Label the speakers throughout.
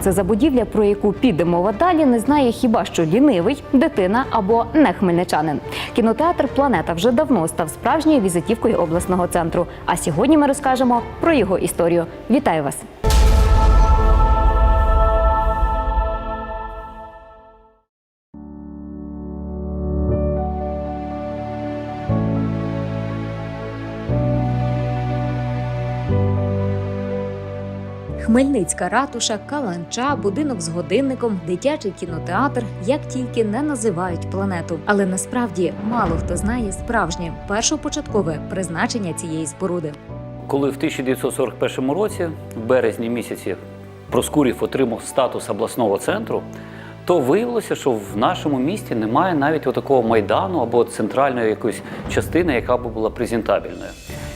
Speaker 1: Це за будівля, про яку піде мова далі, не знає хіба що лінивий, дитина або не хмельничанин. Кінотеатр Планета вже давно став справжньою візитівкою обласного центру. А сьогодні ми розкажемо про його історію. Вітаю вас! Хмельницька ратуша, каланча, будинок з годинником, дитячий кінотеатр, як тільки не називають планету. Але насправді мало хто знає справжнє першопочаткове призначення цієї споруди.
Speaker 2: Коли в 1941 році, в березні місяці, Проскурів отримав статус обласного центру, то виявилося, що в нашому місті немає навіть такого майдану або центральної якоїсь частини, яка б була презентабельною.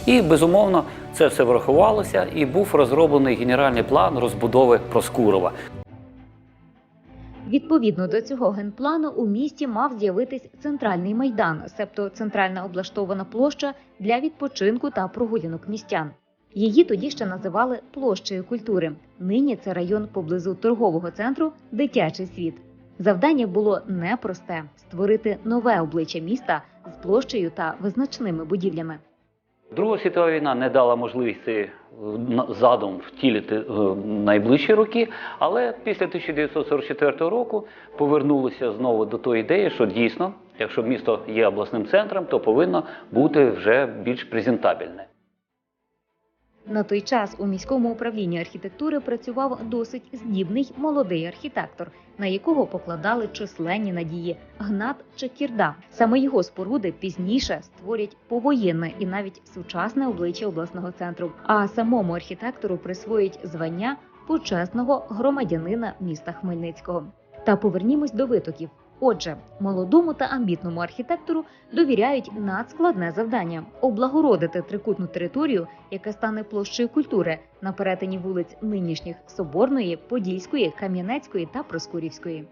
Speaker 2: І безумовно це все врахувалося, і був розроблений генеральний план розбудови Проскурова.
Speaker 1: Відповідно до цього генплану у місті мав з'явитись центральний майдан, себто центральна облаштована площа для відпочинку та прогулянок містян. Її тоді ще називали площею культури. Нині це район поблизу торгового центру Дитячий світ. Завдання було непросте створити нове обличчя міста з площею та визначними будівлями.
Speaker 2: Друга світова війна не дала можливості е, задум втілити в найближчі роки, але після 1944 року повернулися знову до тої ідеї, що дійсно, якщо місто є обласним центром, то повинно бути вже більш презентабельне.
Speaker 1: На той час у міському управлінні архітектури працював досить здібний молодий архітектор, на якого покладали численні надії Гнат Чекірда. Саме його споруди пізніше створять повоєнне і навіть сучасне обличчя обласного центру. А самому архітектору присвоїть звання почесного громадянина міста Хмельницького. Та повернімось до витоків. Отже, молодому та амбітному архітектору довіряють надскладне завдання облагородити трикутну територію, яка стане площею культури на перетині вулиць нинішніх Соборної, Подільської, Кам'янецької та Проскурівської.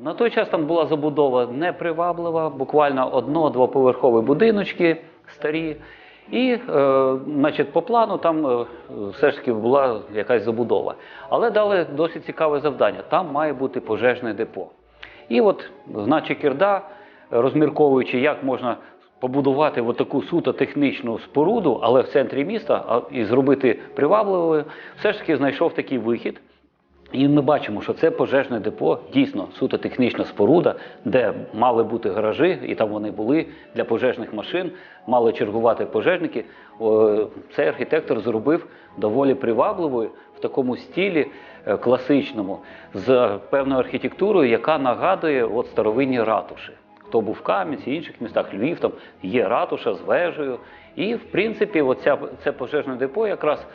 Speaker 2: На той час там була забудова неприваблива, буквально одно-двоповерхові будиночки старі. І, е, значить, по плану там е, все ж таки була якась забудова. Але дали досить цікаве завдання. Там має бути пожежне депо. І от значить Кірда, розмірковуючи, як можна побудувати от таку суто технічну споруду, але в центрі міста і зробити привабливою, все ж таки знайшов такий вихід. І ми бачимо, що це пожежне депо дійсно суто технічна споруда, де мали бути гаражі, і там вони були для пожежних машин, мали чергувати пожежники. Цей архітектор зробив доволі привабливою в такому стілі е, класичному, з певною архітектурою, яка нагадує от старовинні ратуші. Хто був в Кам'янці, інших містах Львів, там є ратуша з вежею. І, в принципі, оця, це пожежне депо якраз,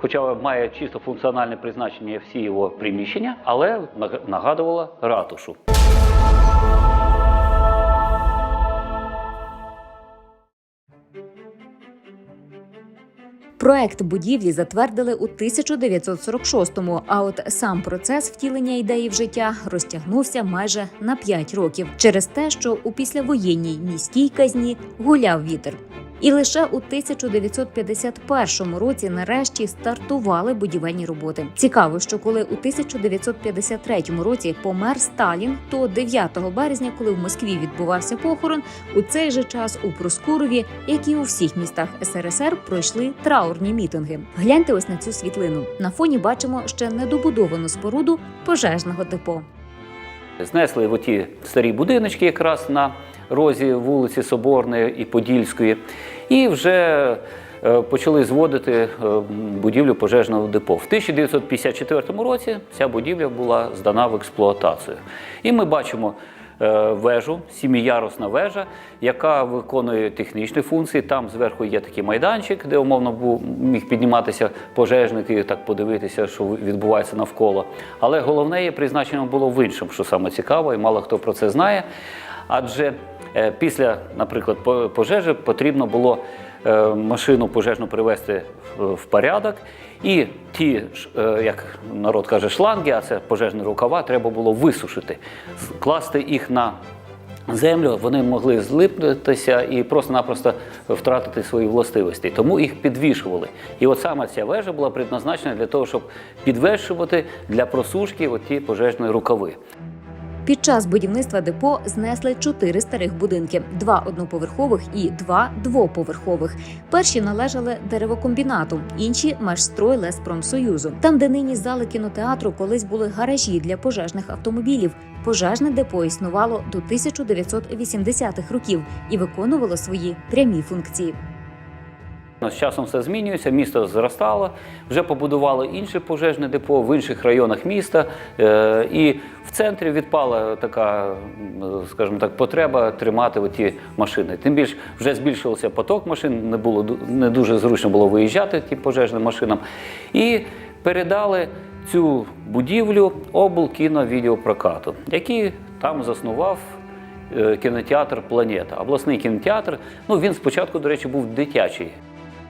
Speaker 2: хоча має чисто функціональне призначення всі його приміщення, але наг- нагадувало ратушу.
Speaker 1: Проект будівлі затвердили у 1946-му, а от сам процес втілення ідеї в життя розтягнувся майже на 5 років через те, що у післявоєнній міській казні гуляв вітер. І лише у 1951 році нарешті стартували будівельні роботи. Цікаво, що коли у 1953 році помер Сталін, то 9 березня, коли в Москві відбувався похорон, у цей же час у Проскурові, як і у всіх містах СРСР, пройшли траурні мітинги. Гляньте ось на цю світлину. На фоні бачимо ще недобудовану споруду пожежного депо.
Speaker 2: Знесли оті старі будиночки якраз на розі вулиці Соборної і Подільської, і вже е, почали зводити е, будівлю пожежного депо. В 1954 році ця будівля була здана в експлуатацію. І ми бачимо е, вежу, сіміярусна вежа, яка виконує технічні функції. Там зверху є такий майданчик, де умовно був, міг підніматися пожежник і так подивитися, що відбувається навколо. Але головне її призначення було в іншому, що саме цікаво, і мало хто про це знає. Адже після, наприклад, по- пожежі потрібно було е, машину пожежну привести в- порядок, і ті, е, як народ каже, шланги, а це пожежні рукава, треба було висушити, класти їх на землю, вони могли злипнутися і просто-напросто втратити свої властивості. Тому їх підвішували. І от саме ця вежа була предназначена для того, щоб підвешувати для просушки оті пожежні рукави.
Speaker 1: Під час будівництва депо знесли чотири старих будинки: два одноповерхових і два двоповерхових. Перші належали деревокомбінату, інші Межстрой Леспромсоюзу. Там, де нині зали кінотеатру, колись були гаражі для пожежних автомобілів. Пожежне депо існувало до 1980-х років і виконувало свої прямі функції.
Speaker 2: З часом все змінюється, місто зростало, вже побудували інше пожежне депо в інших районах міста. Е, І в центрі відпала така, скажімо так, потреба тримати ті машини. Тим більше вже збільшився поток машин, не було не дуже зручно було виїжджати тим пожежним машинам. І передали цю будівлю обл кіновідеопрокату, який там заснував е, кінотеатр Планета. Обласний кінотеатр. Ну він спочатку, до речі, був дитячий.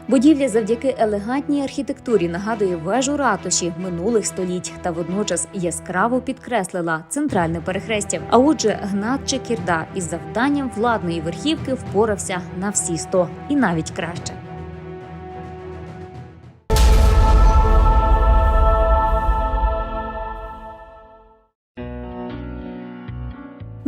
Speaker 1: Будівля завдяки елегантній архітектурі нагадує вежу ратуші минулих століть та водночас яскраво підкреслила центральне перехрестя. А отже, Гнат Чекірда із завданням владної верхівки впорався на всі сто і навіть краще.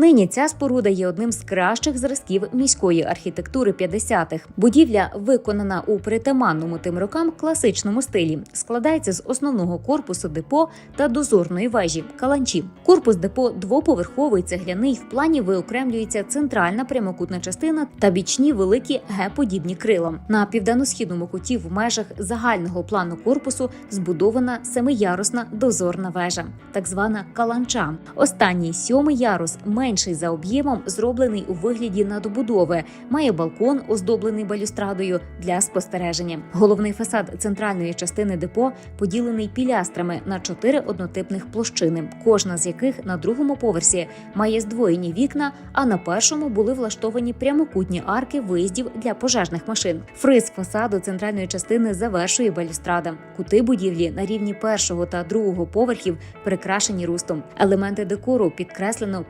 Speaker 1: Нині ця споруда є одним з кращих зразків міської архітектури 50-х. Будівля виконана у притаманному тим рокам класичному стилі. Складається з основного корпусу депо та дозорної вежі каланчі. Корпус депо двоповерховий цегляний. В плані виокремлюється центральна прямокутна частина та бічні великі ге-подібні крила. На південно-східному куті в межах загального плану корпусу збудована семиярусна дозорна вежа, так звана каланча. Останній сьомий ярус менший за об'ємом, зроблений у вигляді надобудови. Має балкон, оздоблений балюстрадою для спостереження. Головний фасад центральної частини депо поділений пілястрами на чотири однотипних площини, кожна з яких на другому поверсі має здвоєні вікна, а на першому були влаштовані прямокутні арки виїздів для пожежних машин. Фриз фасаду центральної частини завершує балюстрада. Кути будівлі на рівні першого та другого поверхів прикрашені рустом. Елементи декору підкреслено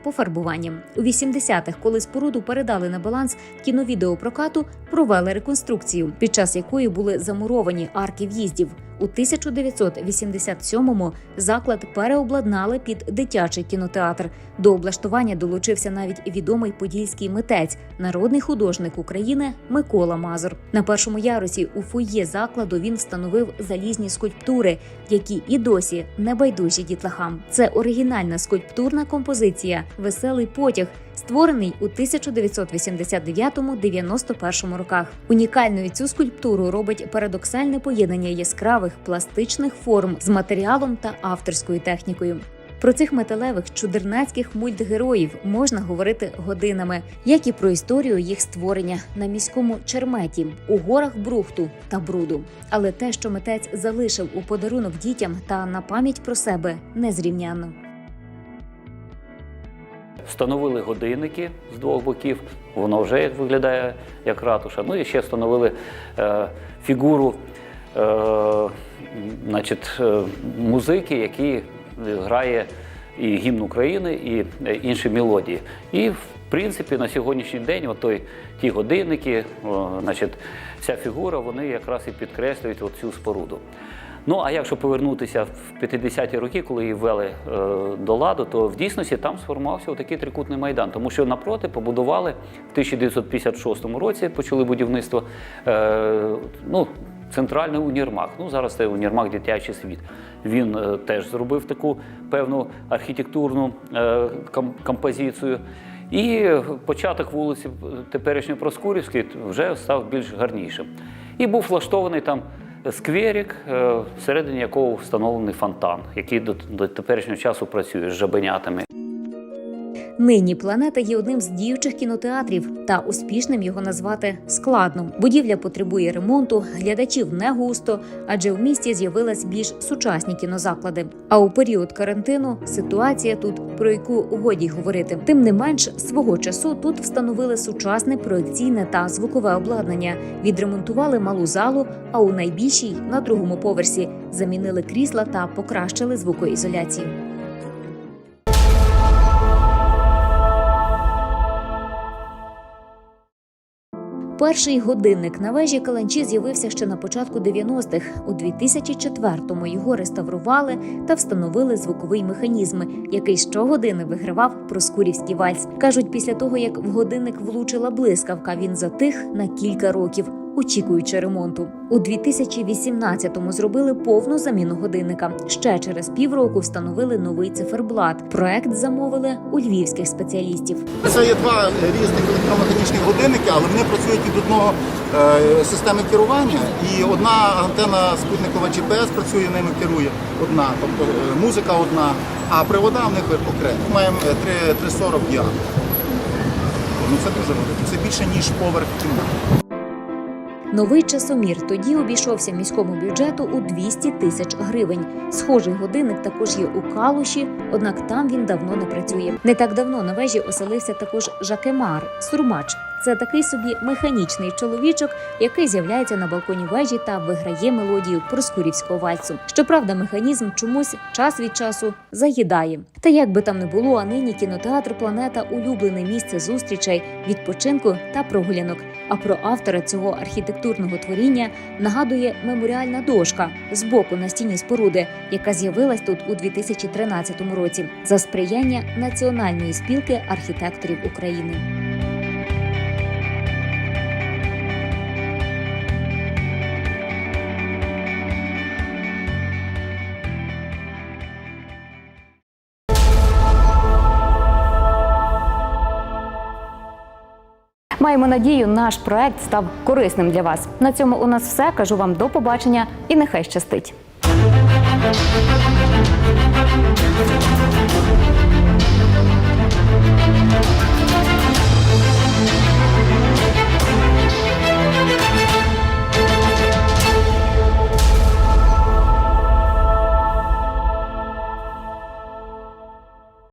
Speaker 1: пофарбуванням. У 80-х, коли споруду передали на баланс кіновідеопрокату, провели реконструкцію, під час якої були замуровані арки в'їздів. У 1987-му заклад переобладнали під дитячий кінотеатр. До облаштування долучився навіть відомий подільський митець, народний художник України Микола Мазур. На першому ярусі у фойє закладу він встановив залізні скульптури, які і досі не байдужі дітлахам. Це оригінальна скульптурна композиція Веселий потяг. Створений у 1989-91 роках. Унікальною цю скульптуру робить парадоксальне поєднання яскравих пластичних форм з матеріалом та авторською технікою. Про цих металевих чудернацьких мультгероїв можна говорити годинами, як і про історію їх створення на міському черметі у горах брухту та бруду. Але те, що митець залишив у подарунок дітям та на пам'ять про себе, незрівнянно.
Speaker 2: Встановили годинники з двох боків, воно вже виглядає як ратуша. Ну і ще встановили е, фігуру значить, е, музики, які грає і гімн України, і е, інші мелодії. І в принципі на сьогоднішній день от той, ті годинники, о, значить, ця фігура, вони якраз і підкреслюють цю споруду. Ну а якщо повернутися в 50-ті роки, коли її ввели е, до ладу, то в дійсності там сформувався такий трикутний майдан, тому що напроти побудували в 1956 році, почали будівництво е, ну, центральний універмаг. Ну зараз це універмаг дитячий світ. Він е, теж зробив таку певну архітектурну е, ком- композицію. І початок вулиці теперішньої Проскурівської вже став більш гарнішим. І був влаштований там скверик, е, всередині якого встановлений фонтан, який до, до теперішнього часу працює з жабенятами.
Speaker 1: Нині планета є одним з діючих кінотеатрів, та успішним його назвати складно. Будівля потребує ремонту, глядачів не густо, адже в місті з'явились більш сучасні кінозаклади. А у період карантину ситуація тут про яку годі говорити. Тим не менш, свого часу тут встановили сучасне проекційне та звукове обладнання, відремонтували малу залу. А у найбільшій на другому поверсі замінили крісла та покращили звукоізоляцію. Перший годинник на вежі Каланчі з'явився ще на початку 90-х. У 2004-му його реставрували та встановили звуковий механізм, який щогодини вигравав проскурівський вальс. кажуть, після того як в годинник влучила блискавка, він затих на кілька років. Очікуючи ремонту, у 2018-му зробили повну заміну годинника. Ще через півроку встановили новий циферблат. Проект замовили у львівських спеціалістів.
Speaker 3: Це є два різних електромеханічних годинники, але вони працюють від одного е, системи керування. І одна антенна спутникова GPS працює ними, керує одна, тобто е, музика одна, а привода в них окремі. Ми маємо е, три- 340 діаметр. Ну це дуже велике. Це більше ніж поверх кімнати.
Speaker 1: Новий часомір тоді обійшовся міському бюджету у 200 тисяч гривень. Схожий годинник також є у Калуші, однак там він давно не працює. Не так давно на вежі оселився також Жакемар, сурмач. Це такий собі механічний чоловічок, який з'являється на балконі вежі та виграє мелодію проскурівського вальсу. Щоправда, механізм чомусь час від часу заїдає. Та як би там не було, а нині кінотеатр Планета улюблене місце зустрічей, відпочинку та прогулянок. А про автора цього архітектурного творіння нагадує меморіальна дошка з боку на стіні споруди, яка з'явилась тут у 2013 році за сприяння Національної спілки архітекторів України.
Speaker 4: Маємо надію, наш проект став корисним для вас. На цьому у нас все. Кажу вам до побачення і нехай щастить.